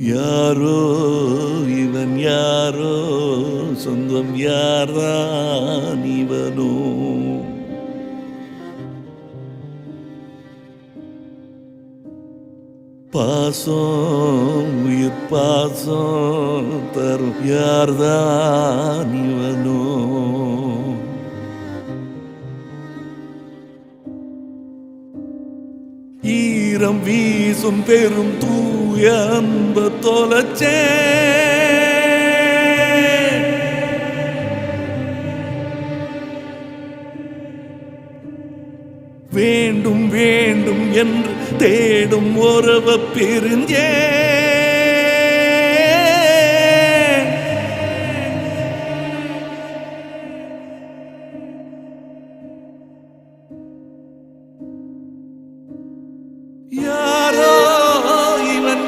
யாரோ இவன் யாரோ சொந்தம் யாரான் இவனோ? பாசம் உயிர் பாசம் தரும் யார்தான் இவனோ? ஈரம் வீசும் பெரும் தூ தூய அன்பு தொலைச்சே வேண்டும் வேண்டும் என்று தேடும் உறவ பிரிஞ்சே Yeah.